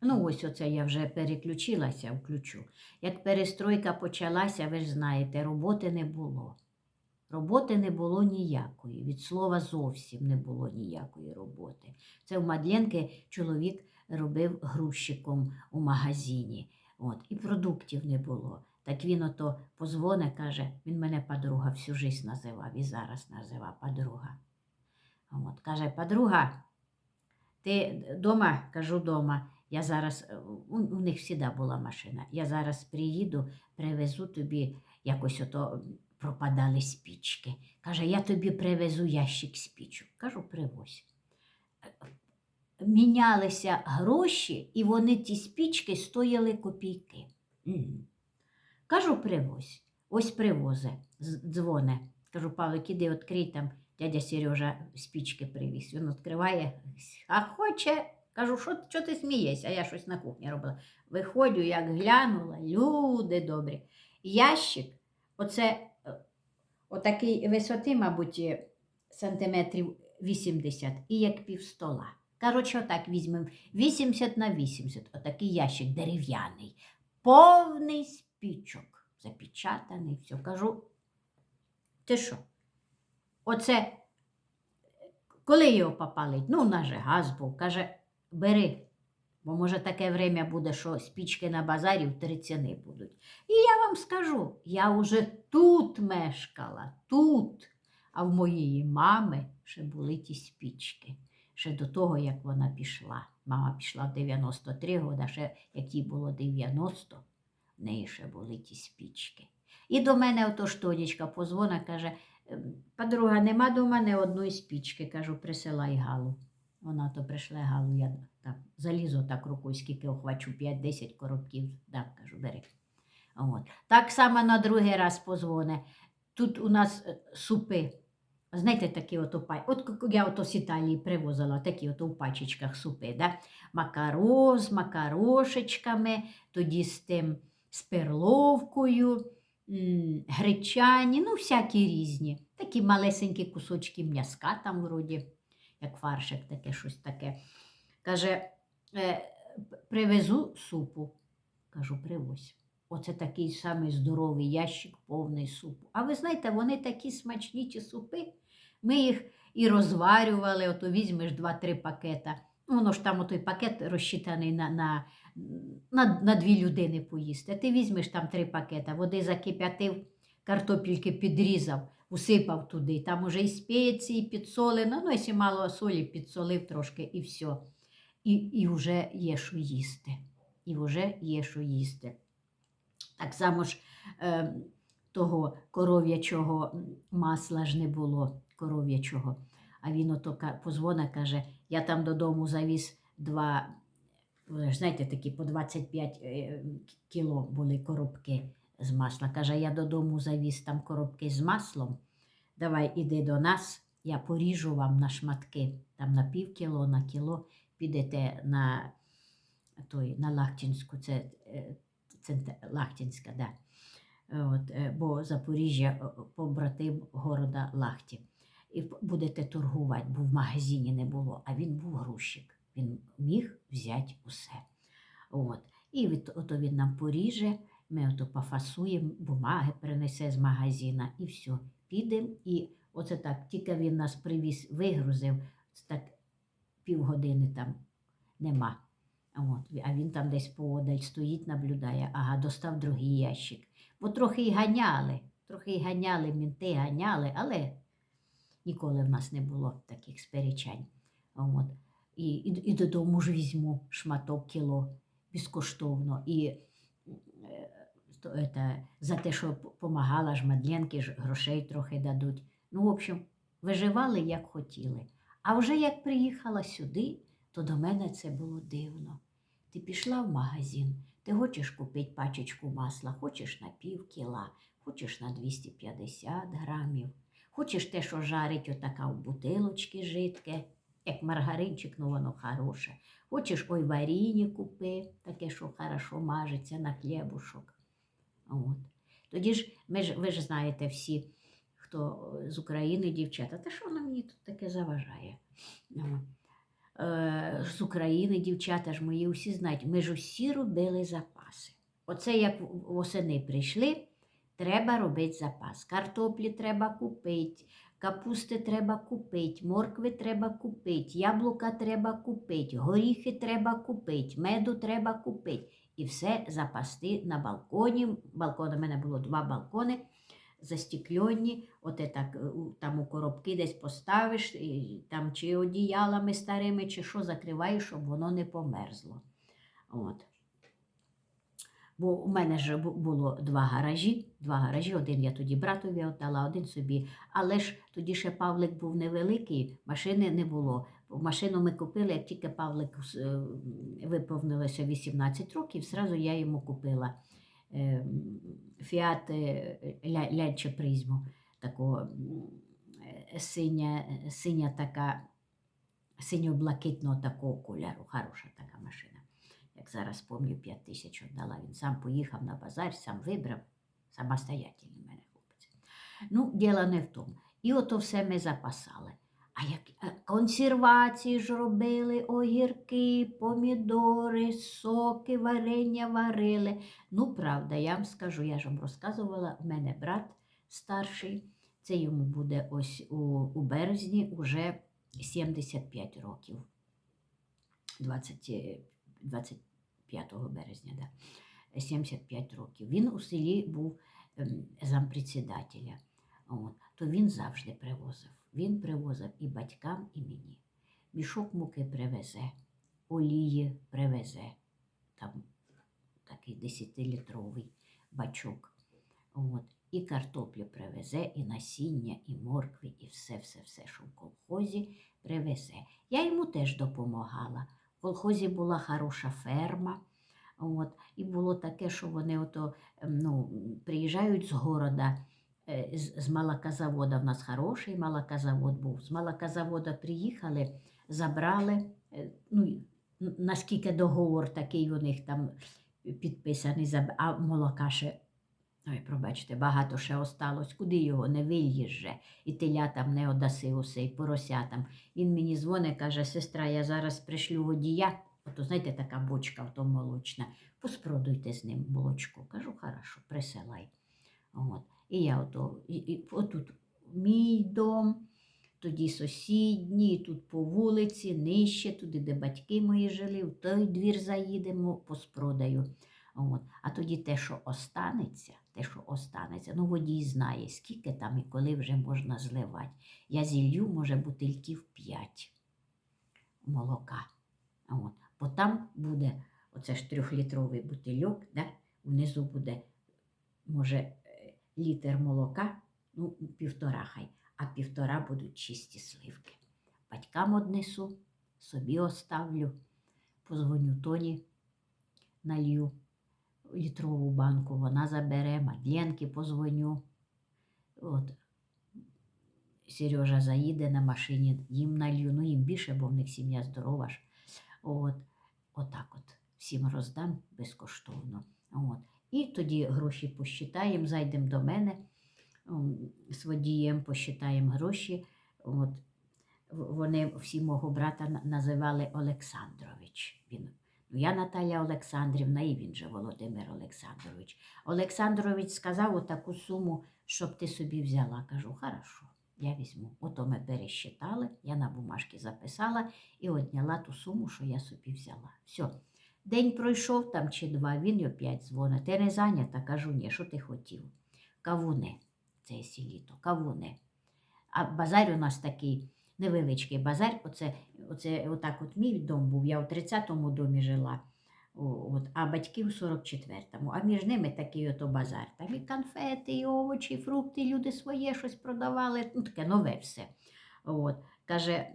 Ну, ось оце я вже переключилася, включу. Як перестройка почалася, ви ж знаєте, роботи не було. Роботи не було ніякої. Від слова зовсім не було ніякої роботи. Це в Мадленки чоловік робив грузчиком у магазині. От, і продуктів не було. Так він ото позвоне, каже, він мене подруга всю жизнь називав і зараз називав подруга. От, каже, подруга, ти дома, кажу дома, я зараз, е, у, у них завжди була машина. Я зараз приїду, привезу тобі якось ото пропадали спічки. Каже, я тобі привезу ящик спічок. Кажу, привозь. Мінялися гроші, і вони ті спічки стояли копійки. Кажу, привозь. Ось привозе, дзвоне. Кажу, Павлик, іди відкрий там, дядя Сережа спічки привіз. Він відкриває, а хоче. Кажу, що, що ти смієшся? А я щось на кухні робила. Виходжу, як глянула, люди добрі. Ящик, оце е, отакий висоти, мабуть, е, сантиметрів 80 і як пів стола. Коротше, отак візьмемо 80 на 80, отакий ящик дерев'яний, повний спічок, запечатаний, все. Кажу, ти що? Оце, коли його попалить? Ну, у нас же газ був. Каже, бери, бо може таке время буде, що спічки на базарі в три будуть. І я вам скажу, я вже тут мешкала, тут. А в моєї мами ще були ті спічки. Ще до того, як вона пішла. Мама пішла в 93 роки, а ще як їй було 90, в неї ще були ті спічки. І до мене ото штодічка позвона, каже, «Ем, подруга, нема до мене одної спічки. Кажу, присилай Галу. Вона то прийшла Галу, я так залізу так рукою, скільки охвачу, 5-10 коробків. Так, кажу, бери. От. Так само на другий раз позвоне. Тут у нас е, супи. Знаєте, такі от опа... От я ото з Італії привозила такі от у пачечках супи, да? Макаро з макарошечками, тоді з тим з перловкою, гречані, ну, всякі різні. Такі малесенькі кусочки м'яска там вроді, як фаршик, таке щось таке. Каже, е, привезу супу. Кажу, привозь. Оце такий самий здоровий ящик, повний супу. А ви знаєте, вони такі смачні ті супи. Ми їх і розварювали, ото візьмеш 2-3 пакета. Ну, Воно ж там той пакет розчитаний на, на, на, на дві людини поїсти. Ти візьмеш там три пакета, води закип'ятив, картопельки підрізав, усипав туди. Там уже і спеції, підсолено, ну, якщо мало солі, підсолив трошки і все. І, і вже є що їсти. І вже є що їсти. Так само ж е, того коров'ячого масла ж не було коров'ячого. А він ото позвона каже, я там додому завіз два, знаєте, такі по 25 е, кіло були коробки з масла. Каже, я додому завіз там коробки з маслом. Давай іди до нас, я поріжу вам на шматки, там на пів кіло, на кіло, підете на, той, на Лахтінську, це, е, Центр- Лахтінська, да. От, е, бо Запоріжжя е, побратим города Лахті. І будете торгувати, бо в магазині не було, а він був грузчик. Він міг взяти усе. От. І від, ото він нам поріже, ми ото пофасуємо, бумаги принесе з магазина і все. Підемо і оце так, тільки він нас привіз, вигрузив, це так півгодини там нема. От, а він там десь поодаль стоїть, наблюдає, ага, достав другий ящик. Бо трохи й ганяли, трохи й ганяли, мінти ганяли, але ніколи в нас не було таких сперечань. От. І, і, і додому ж візьму шматок кіло безкоштовно. І е, то, это, за те, що допомагала ж Мадленки, ж грошей трохи дадуть. Ну, в общем, виживали як хотіли. А вже як приїхала сюди, то до мене це було дивно. Ти пішла в магазин, ти хочеш купити пачечку масла, хочеш на пів кіла, хочеш на 250 грамів, хочеш те, що жарить отака в бутилочці жидке, як маргаринчик, ну воно хороше. Хочеш ой варіння купи, таке, що хорошо мажеться на хлібушок. От. Тоді ж, ми ж, ви ж знаєте всі, хто з України, дівчата, та що воно мені тут таке заважає? Е, з України, дівчата ж мої усі знають, ми ж усі робили запаси. Оце як восени прийшли, треба робити запас. Картоплі треба купити, капусти треба купити, моркви треба купити, яблука треба купити, горіхи треба купити, меду треба купити. І все запасти на балконі. Балкон у мене було два балкони застікльонні, от так, е, там у коробки десь поставиш, і, там чи одіялами старими, чи що закриваєш, щоб воно не померзло. От. Бо у мене ж було два гаражі, два гаражі, один я тоді братові віддала, один собі. Але ж тоді ще Павлик був невеликий, машини не було. Машину ми купили, як тільки Павлик е, виповнилося 18 років, зразу я йому купила е, Фіат ля, Лянче Призму, такого е, синя, синя така, синьо-блакитного такого кольору. Хороша така машина. Як зараз пам'ятаю, 5 тисяч віддала. Він сам поїхав на базар, сам вибрав, самостоятельний мене хлопець. Ну, діло не в тому. І ото все ми запасали. А як е, консервації ж робили, огірки, помідори, соки, варення варили. Ну, правда, я вам скажу, я ж вам розказувала, в мене брат старший, це йому буде ось у, у березні уже 75 років. 20, е, 25 березня, да. 75 років. Він у селі був ем, зампредседателя. То він завжди привозив. Він привозив і батькам, і мені. Мішок муки привезе, олії привезе, там такий 10-літровий бачок. От, і картоплю привезе, і насіння, і моркви, і все-все-все, що в колхозі привезе. Я йому теж допомагала. В колхозі була хороша ферма. От, і було таке, що вони ото, ем, ну, приїжджають з города, з, з молокозавода. В нас хороший молокозавод був. З молокозавода приїхали, забрали. е, Ну, наскільки договор такий у них там підписаний, а молока ще. Ой, пробачте, багато ще осталось, куди його не же, і телятам не одаси усе, і поросятам. Він мені дзвонить, каже, сестра, я зараз пришлю водія. Ото, знаєте, така бочка ото молочна. Поспродуйте з ним молочко. Кажу, хорошо, присилай. От. І я ото, і, і, отут мій дом, тоді сусідній, і тут по вулиці, нижче, туди, де батьки мої жили, в той двір заїдемо, поспродаю. От. А тоді те, що останеться, те, що останеться, ну водій знає, скільки там і коли вже можна зливати. Я зілью, може, бутильків 5 молока. От. Бо там буде оце ж трьохлітровий бутильок, да? внизу буде, може, літр молока, ну, півтора хай, а півтора будуть чисті сливки. Батькам однесу, собі оставлю, позвоню Тоні, налью літрову банку, вона забере, Мадленки позвоню. От. Сережа заїде на машині, їм налью, ну їм більше, бо в них сім'я здорова ж. От, отак от всім роздам безкоштовно. От. І тоді гроші посчитаємо, зайдемо до мене з водієм, посчитаємо гроші. От. Вони всі мого брата називали Олександрович. Він, ну, я Наталя Олександрівна, і він же Володимир Олександрович. Олександрович сказав отаку суму, щоб ти собі взяла. Кажу, хорошо, я візьму. Ото ми пересчитали, я на бумажки записала і одняла ту суму, що я собі взяла. Все. День пройшов там чи два, він опять дзвонить. Ти не зайнята? Кажу, ні, що ти хотів? Кавуни, це сі літо, кавуни. А базар у нас такий невеличкий базар. Оце, оце отак от мій дом був, я у 30-му домі жила. От, а батьки у 44-му. А між ними такий ото базар. Там і конфети, і овочі, і фрукти, люди своє щось продавали. Ну, таке нове все. От. Каже,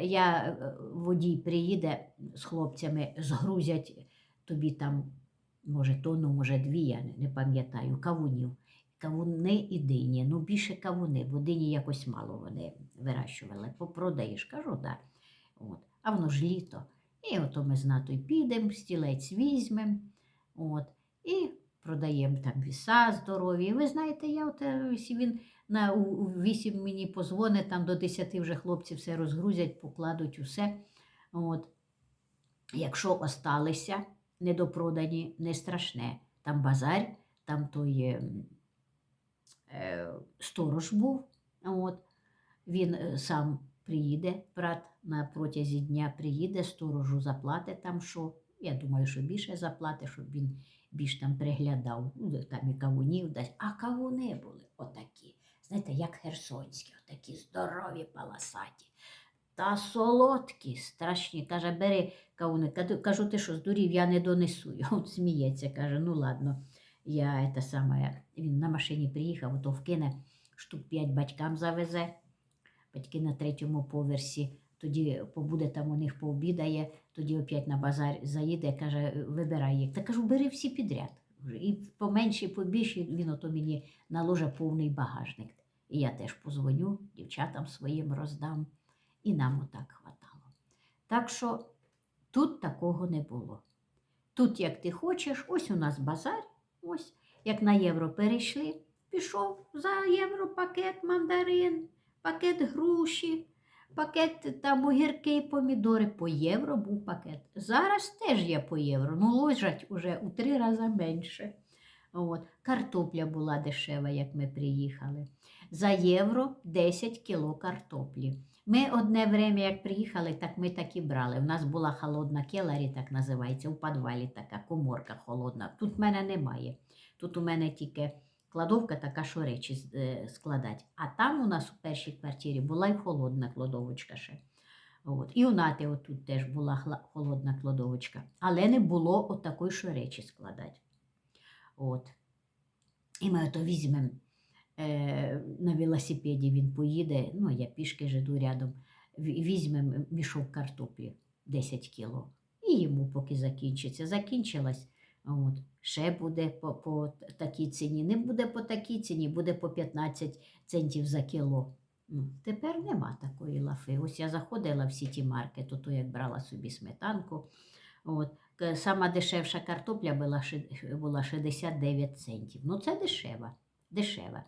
я е, водій приїде з хлопцями, згрузять тобі там, може, тонну, може, дві, я не, пам'ятаю, кавунів. Кавуни і дині. Ну, більше кавуни, бо дині якось мало вони вирощували. Попродаєш, кажу, да. От. А воно ж літо. І ото ми з натою підемо, стілець візьмемо. І продаємо там віса здорові. Ви знаєте, я от, е, якщо він на у, у 8 мені позвонить, там до 10 вже хлопці все розгрузять, покладуть усе. От. Якщо осталися недопродані, не страшне. Там базар, там той е, е, сторож був. От. Він е, сам приїде, брат на протязі дня приїде, сторожу заплатить там що. Я думаю, що більше заплатить, щоб він більш там приглядав. Ну, там і кавунів дасть. А кавуни були отакі. Знаєте, як херсонські, отакі здорові паласаті. Та солодкі, страшні. Каже, бери кавуни. Кажу- ти що, здурів, я не донесу. Он сміється, каже, ну ладно. Я це саме, він на машині приїхав, то вкине штук п'ять батькам завезе. Батьки на третьому поверсі, тоді побуде там у них пообідає, тоді опять на базар заїде, каже, вибирай їх. Та кажу, бери всі підряд. І поменше, і побільше, він ото мені наложить повний багажник. І я теж позвоню, дівчатам своїм роздам. І нам отак хватало. Так що тут такого не було. Тут, як ти хочеш, ось у нас базар, ось, як на євро перейшли, пішов за євро пакет мандарин, пакет груші, пакет там огірки і помідори. По євро був пакет. Зараз теж є по євро, ну ложать уже у три рази менше. От. Картопля була дешева, як ми приїхали. За євро 10 кіло картоплі. Ми одне время, як приїхали, так ми так і брали. У нас була холодна келарі, так називається, у підвалі така коморка холодна. Тут в мене немає. Тут у мене тільки кладовка така, що речі е, складать. А там у нас у першій квартирі була й холодна кладовочка ще. От. І у Нати отут теж була холодна кладовочка. Але не було от такої, що речі складати. От. І ми ото візьмемо е, на велосипеді він поїде, ну я пішки жиду рядом, візьмемо мішок картоплі 10 кіло. І йому поки закінчиться. Закінчилась, от, ще буде по, по такій ціні. Не буде по такій ціні, буде по 15 центів за кіло. Ну, тепер нема такої лафи. Ось я заходила в сіті маркет, то як брала собі сметанку. От. Сама дешевша картопля була, була 69 центів. Ну, це дешева. дешева.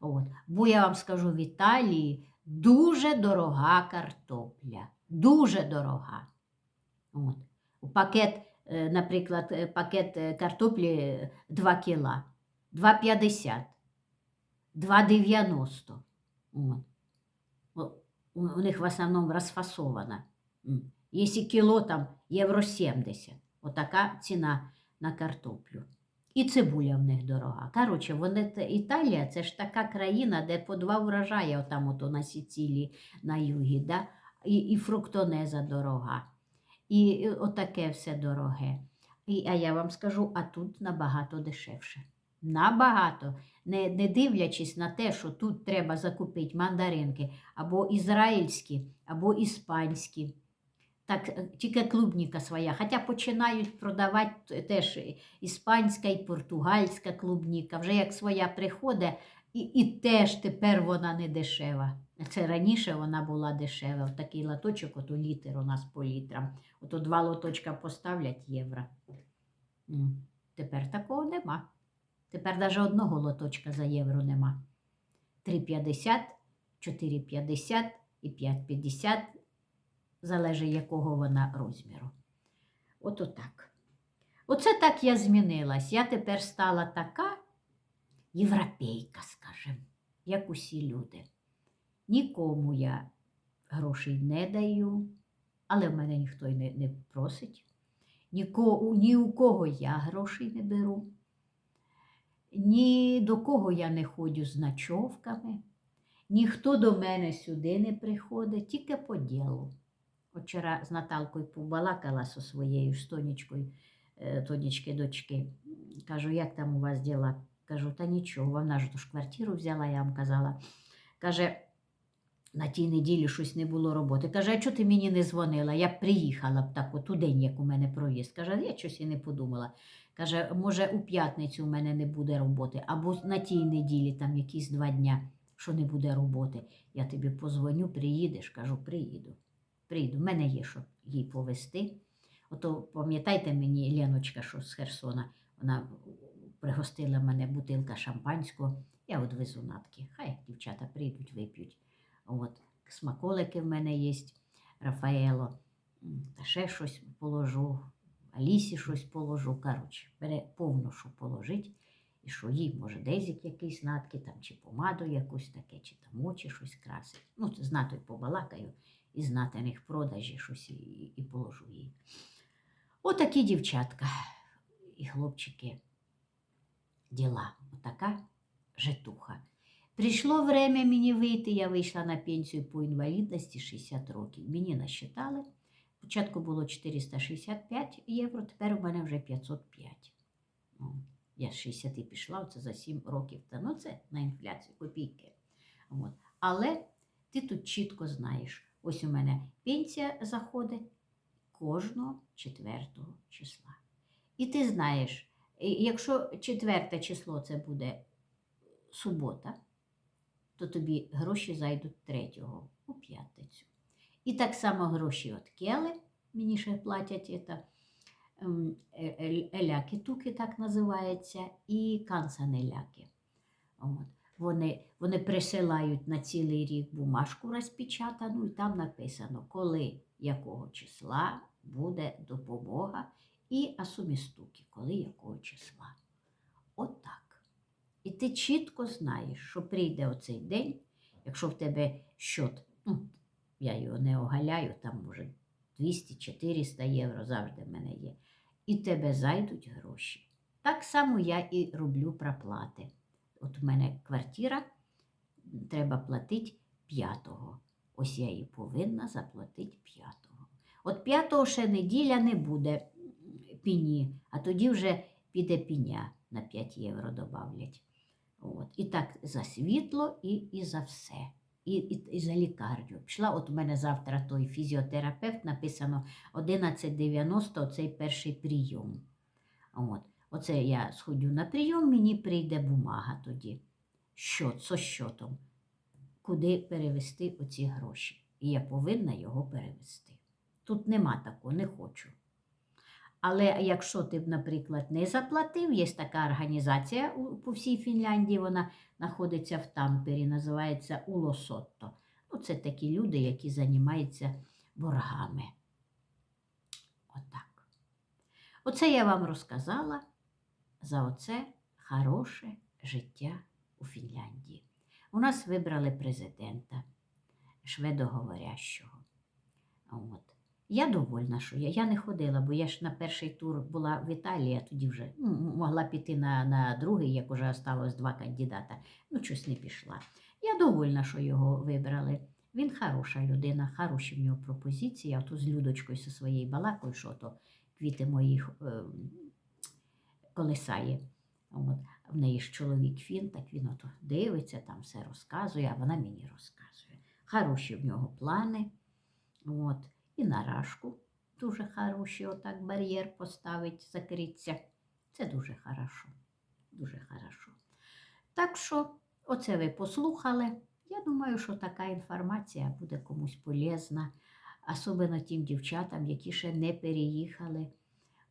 От. Бо я вам скажу, в Італії дуже дорога картопля. Дуже дорога. От. Пакет, наприклад, е, пакет е, картоплі е, 2 кіла, 2,50, 2,90. У, них в основному розфасована. Якщо кіло там євро 70. Отака ціна на картоплю. І цибуля в них дорога. Коротше, вони, Італія це ж така країна, де по два врожаї, отам ото на Сицилії, на югі, да? і, і фруктонеза дорога. І, отаке все дороге. І, а я вам скажу, а тут набагато дешевше. Набагато. Не, не дивлячись на те, що тут треба закупити мандаринки або ізраїльські, або іспанські. Так, е, тільки клубніка своя. Хоча починають продавати теж іспанська і португальська клубніка. Вже як своя приходить, і, і теж тепер вона не дешева. Це раніше вона була дешева. В такий латочок, ото літр у нас по літрам. Ото два лоточка поставлять євро. Тепер такого нема. Тепер навіть одного лоточка за євро нема. 3,50, 4,50 і 5,50 залежить якого вона розміру. От отак. Оце так я змінилась. Я тепер стала така європейка, скажімо, як усі люди. Нікому я грошей не даю, але в мене ніхто й не, не просить. Ніко, ні у кого я грошей не беру, ні до кого я не ходжу з ночовками, ніхто до мене сюди не приходить, тільки по ділу. Вчора з Наталкою побалакала зі своєю ж Тонічкою, е, Тонічки дочки. Кажу, як там у вас діла? Кажу, та нічого, вона ж ту ж квартиру взяла, я вам казала. Каже, на тій неділі щось не було роботи. Каже, а чого ти мені не дзвонила? Я б приїхала б так, от у день, як у мене проїзд. Каже, я щось і не подумала. Каже, може, у п'ятницю у мене не буде роботи, або на тій неділі, там якісь два дня, що не буде роботи. Я тобі позвоню, приїдеш. Кажу, приїду. Приїду. У мене є що їй повезти. Ото пам'ятаєте мені, Леночка, що з Херсона, вона пригостила мене бутилка шампанського. Я от везу натки. Хай дівчата прийдуть, вип'ють. От, смаколики в мене є, Рафаело. та ще щось положу, Алісі щось положу. Коротше, бере повно, що положить, і що їй, може, дезік якийсь натки, там, чи помаду якусь таке, чи там очі щось красить. Ну, знато побалакаю, і знати них продажі щось і, і положу їй. Отакі дівчатка і хлопчики діла. Отака житуха. Прийшло время мені вийти, я вийшла на пенсію по інвалідності 60 років. Мені насчитали. Спочатку було 465 євро, тепер у мене вже 505. Ну, я з 60 пішла, це за 7 років. Та ну це на інфляцію копійки. От. Але ти тут чітко знаєш, ось у мене пенсія заходить кожного четвертого числа. І ти знаєш, якщо четверте число це буде субота, то тобі гроші зайдуть третього у п'ятницю. І так само гроші від Кели, мені ще платять это, ем, е- е- еляки туки, так називається, і кансанеляки. Вони, вони присилають на цілий рік бумажку розпечатану, і там написано, коли якого числа буде допомога, і асумістуки, коли якого числа. Отак. І ти чітко знаєш, що прийде оцей день, якщо в тебе щот, ну, я його не огаляю, там може 200-400 євро завжди в мене є. І тебе зайдуть гроші. Так само я і роблю проплати. От у мене квартира треба платити п'ятого. Ось я її повинна заплатити п'ятого. От п'ятого ще неділя не буде піні, а тоді вже піде піня на 5 євро добавлять. От. І так за світло і, і за все. І, і, і за лікарню. Пішла, от у мене завтра той фізіотерапевт написано 11.90, оцей перший прийом. От. Оце я сходю на прийом, мені прийде бумага тоді. Що, со щотом, куди перевести оці гроші. І я повинна його перевести. Тут нема такого, не хочу. Але якщо ти б, наприклад, не заплатив, є така організація по всій Фінляндії, вона знаходиться в Тампері, називається Улосотто. Ну, це такі люди, які займаються боргами. Отак. Оце я вам розказала за оце хороше життя у Фінляндії. У нас вибрали президента шведоговорящого. От. Я довольна, що я. Я не ходила, бо я ж на перший тур була в Італії, а тоді вже ну, могла піти на, на другий, як уже осталось два кандидата. Ну, щось не пішла. Я довольна, що його вибрали. Він хороша людина, хороші в нього пропозиції. А то з Людочкою зі своєю балакою, що то квіти моїх е, колисає. От. В неї ж чоловік фін, так він ото дивиться, там все розказує, а вона мені розказує. Хороші в нього плани. От. І на рашку дуже хороший, отак бар'єр поставить, закриться. Це дуже хорошо. Дуже хорошо. Так що, оце ви послухали. Я думаю, що така інформація буде комусь полезна, особливо тим дівчатам, які ще не переїхали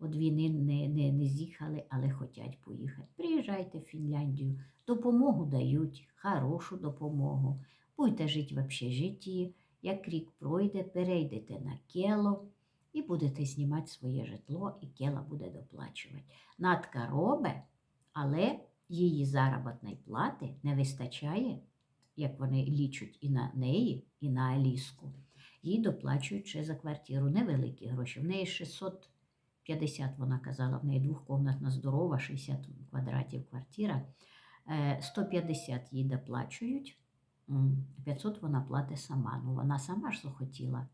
від війни, не, не, не з'їхали, але хочуть поїхати. Приїжджайте в Фінляндію, допомогу дають, хорошу допомогу. Будете жити в общежитті, як рік пройде, перейдете на кело і будете знімати своє житло, і кела буде доплачувати. Натка робить, але її заробітної плати не вистачає, як вони лічуть і на неї, і на Аліску. Їй доплачують ще за квартиру невеликі гроші. В неї 650, вона казала, в неї двохкомнатна здорова, 60 квадратів квартира. Е, 150 їй доплачують. М, 500 вона платить сама. Ну, вона сама ж захотіла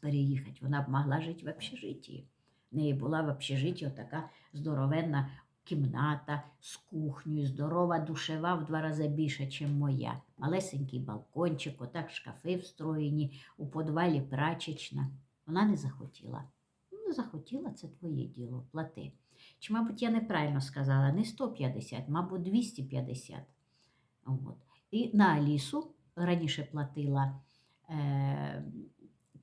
переїхати. Вона б могла жити в общежитті. В неї була в общежитті така здоровенна кімната з кухнею, здорова душева в два рази більше, ніж моя. Малесенький балкончик, отак шкафи встроєні, у подвалі прачечна. Вона не захотіла. Ну, не захотіла, це твоє діло, плати. Чи, мабуть, я неправильно сказала, не 150, мабуть, 250. От. І на Алісу раніше платила е,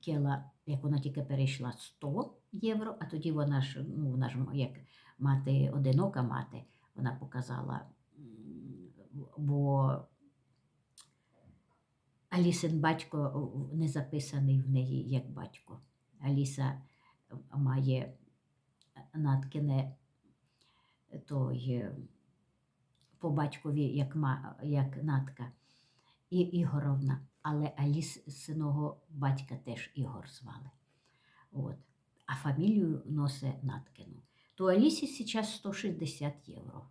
Кела, як вона тільки перейшла 100 євро, а тоді вона ж, ну, вона ж як мати, одинока мати, вона показала, бо Алісин батько не записаний в неї як батько. Аліса має Наткине той е, по батькові, як, ма, як Натка, і Ігоровна, але Аліс синого батька теж Ігор звали. От. А фамілію носить Наткину. То Алісі зараз 160 євро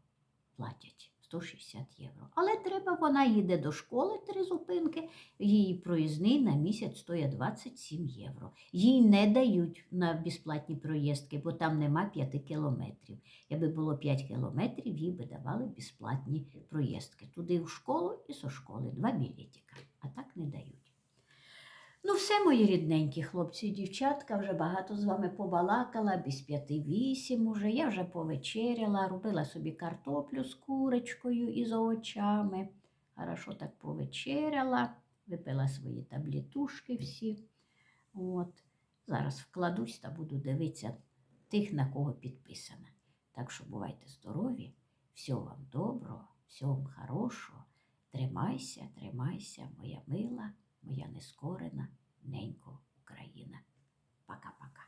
платять. 160 євро. Але треба, вона їде до школи три зупинки, її проїзний на місяць стоїть 27 євро. Їй не дають на безплатні проїздки, бо там нема 5 кілометрів. Якби було 5 кілометрів, їй би давали безплатні проїздки. Туди в школу і со школи. Два білетика. А так не дають. Ну, все, мої рідненькі хлопці і дівчатка, вже багато з вами побалакала, без п'яти вісім уже. Я вже повечеряла, робила собі картоплю з курочкою і з овочами. Хорошо так повечеряла, випила свої таблетушки всі. От. Зараз вкладусь та буду дивитися тих, на кого підписана. Так що бувайте здорові, всього вам доброго, всього вам хорошого. Тримайся, тримайся, моя мила, моя нескорена ненько Україна. Пока-пока.